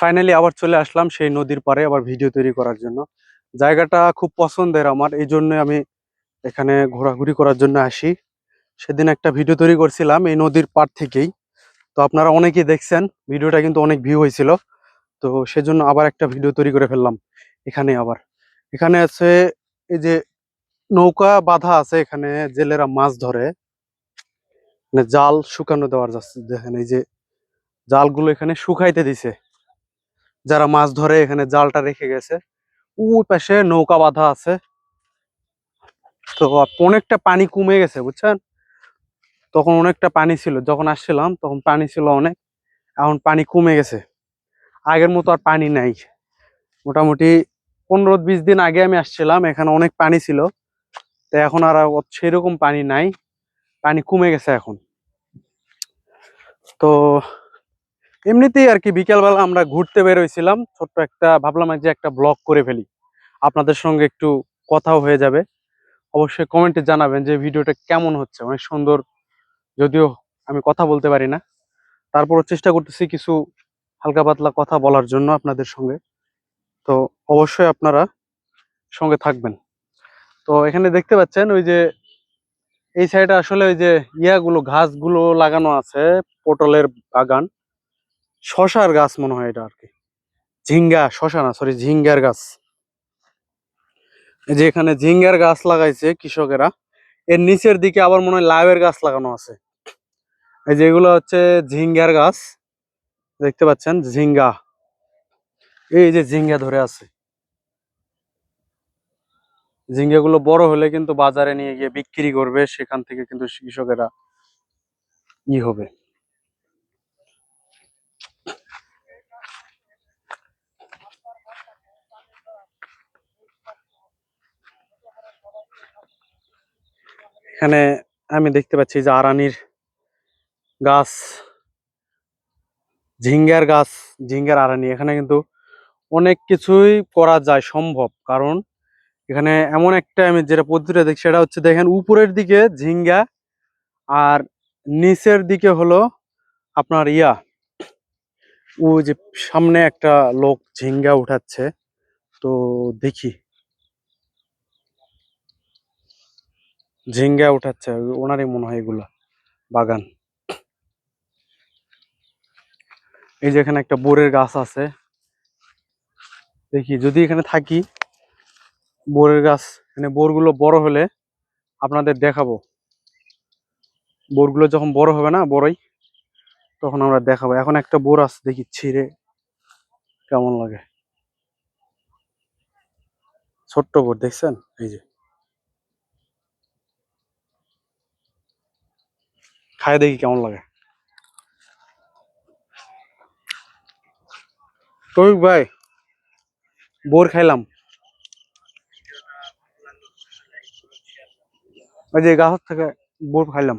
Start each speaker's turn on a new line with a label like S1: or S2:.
S1: Finally আবার চলে আসলাম সেই নদীর পারে আবার ভিডিও তৈরি করার জন্য। জায়গাটা খুব পছন্দের আমার, এই জন্য আমি এখানে ঘোরাঘুরি করার জন্য আসি। সেদিন একটা ভিডিও তৈরি করছিলাম এই নদীর পার থেকেই। তো আপনারা অনেকেই দেখছেন ভিডিওটা কিন্তু অনেক ভিউ হয়েছিল। তো সেজন্য আবার একটা ভিডিও তৈরি করে ফেললাম, এখানে আবার। এখানে আছে এই যে নৌকা বাঁধা আছে, এখানে জেলেরা মাছ ধরে। মানে জাল শুকানো দেওয়ার যাচ্ছে দেখেন, এই যে জালগুলো এখানে শুকাইতে দিছে। যারা মাছ ধরে এখানে জালটা রেখে গেছে, ওই পাশে নৌকা বাঁধা আছে। তো অনেকটা পানি কমে গেছে, বুঝছেন? তখন অনেকটা পানি ছিল, যখন আসছিলাম তখন পানি ছিল অনেক, এখন পানি কমে গেছে। আগের মতো আর পানি নাই। মোটামুটি পনেরো বিশ দিন আগে আমি আসছিলাম, এখানে অনেক পানি ছিল। তো এখন আর সেরকম পানি নাই, পানি কমে গেছে এখন। তো এমনিতেই আর কি বিকেলবেলা আমরা ঘুরতে বের হয়েছিলাম ছোট্ট একটা, ভাবলাম যে একটা ব্লগ করে ফেলি। আপনাদের সঙ্গে একটু কথাও হয়ে যাবে। অবশ্যই কমেন্টে জানাবেন যে ভিডিওটা কেমন হচ্ছে, অনেক সুন্দর। যদিও আমি কথা বলতে পারি না। তারপরও চেষ্টা করতেছি কিছু হালকা পাতলা কথা বলার জন্য আপনাদের সঙ্গে। তো অবশ্যই আপনারা সঙ্গে থাকবেন। তো এখানে দেখতে পাচ্ছেন ওই যে, এই সাইডে আসলে ওই যে ইয়াগুলো, ঘাসগুলো লাগানো আছে, পটলের বাগান। শশার গাছ মনে হয় এটা আর কি। ঝিঙ্গা, শশা না সরি ঝিঙ্গার গাছ। যে এখানে ঝিঙ্গার গাছ লাগাইছে কৃষকেরা, এর নিচের দিকে আবার মনে হয় লাউয়ের গাছ লাগানো আছে। এই যেগুলো হচ্ছে ঝিঙ্গার গাছ, দেখতে পাচ্ছেন, ঝিঙ্গা। এই যে ঝিঙ্গা ধরে আছে। ঝিঙ্গাগুলো বড় হলে কিন্তু বাজারে নিয়ে গিয়ে বিক্রি করবে, সেখান থেকে কিন্তু কৃষকেরা ই হবে। এখানে আমি দেখতে পাচ্ছি যে আরানির গাছ, ঝিঙ্গার গাছ, ঝিঙ্গার আরানি। এখানে কিন্তু অনেক কিছুই করা যায় সম্ভব। কারণ এখানে এমন একটা আমি যেটা পদ্ধতিটা দেখছি, সেটা হচ্ছে দেখেন উপরের দিকে ঝিঙ্গা আর নিচের দিকে হলো আপনার ইয়া। ওই যে সামনে একটা লোক ঝিঙ্গা উঠাচ্ছে। তো দেখি। ঝিঙ্গা উঠাচ্ছে, ওনারই মনে হয় এগুলা, বাগান। এই যে এখানে একটা বোরের গাছ আছে। দেখি, যদি এখানে থাকি, বোরের গাছ মানে বোরগুলো বড় হলে আপনাদের দেখাবো। বোরগুলো যখন বড় হবে না, বড়ই, তখন আমরা দেখাবো। এখন একটা বোর আছে, দেখি ছিঁড়ে কেমন লাগে। ছোট্ট বোর, দেখছেন? এই যে। খায় দেখি কেমন লাগে তৌফিক ভাই বোর খাইলাম ওই যে গাছ থেকে বোর খাইলাম